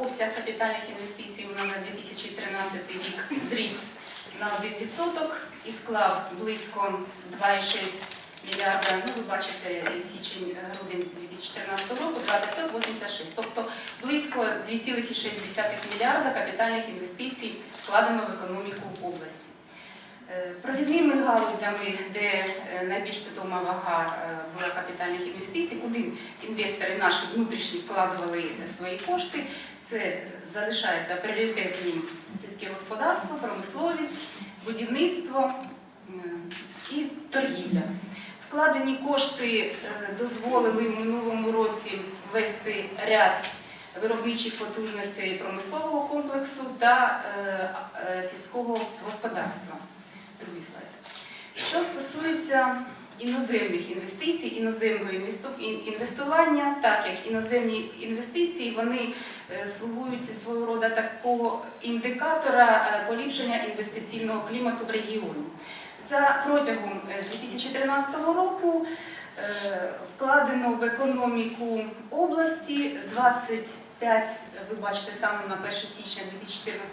обсяг капітальних інвестицій у нас на 2013 рік зріс на 1% і склав близько 2,6 мільярда. Ну, ви бачите, січень-грудень 2014 року 2,586. Тобто близько 2,6 мільярда капітальних інвестицій вкладено в економіку області. Е, Провідними галузями, де е, найбільш питома вага е, була капітальних інвестицій, куди інвестори наші внутрішні вкладували свої кошти, це залишається пріоритетні сільське господарство, промисловість, будівництво е, і торгівля. Вкладені кошти е, дозволили в минулому році ввести ряд виробничих потужностей промислового комплексу та е, сільського господарства. Другий слайд. Що стосується іноземних інвестицій, іноземного інвесту- інвестування, так як іноземні інвестиції вони е, слугують свого роду такого індикатора е, поліпшення інвестиційного клімату в регіоні. За протягом е, 2013 року е, вкладено в економіку області 25, ви бачите, станом на 1 січня 2014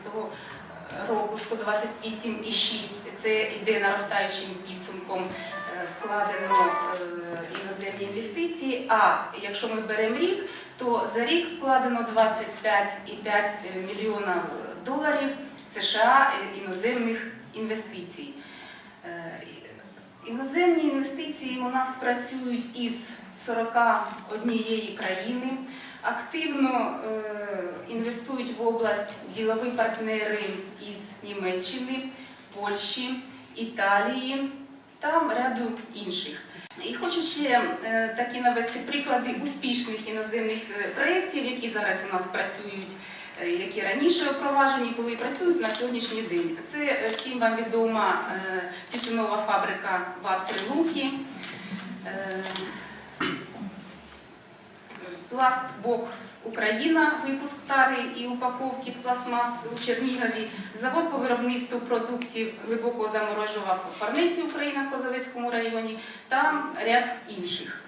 року 128,6. Це йде наростаючим підсумком вкладено е, іноземні інвестиції. А якщо ми беремо рік, то за рік вкладено 25,5 мільйона доларів США е, іноземних інвестицій. Е, Іноземні інвестиції у нас працюють із 41 країни. Активно е, інвестують в область ділові партнери із Німеччини, Польщі, Італії та ряду інших. І хочу ще е, такі навести приклади успішних іноземних е, проєктів, які зараз у нас працюють, е, які раніше впроваджені, коли працюють на сьогоднішній день. Це всім вам відома тютюнова фабрика ВАТ Прилуки. Пластбокс Україна, випуск тари і упаковки з пластмас у Чернігові, завод по виробництву продуктів глибокого заморожував у Фарниці Україна в Козелецькому районі та ряд інших.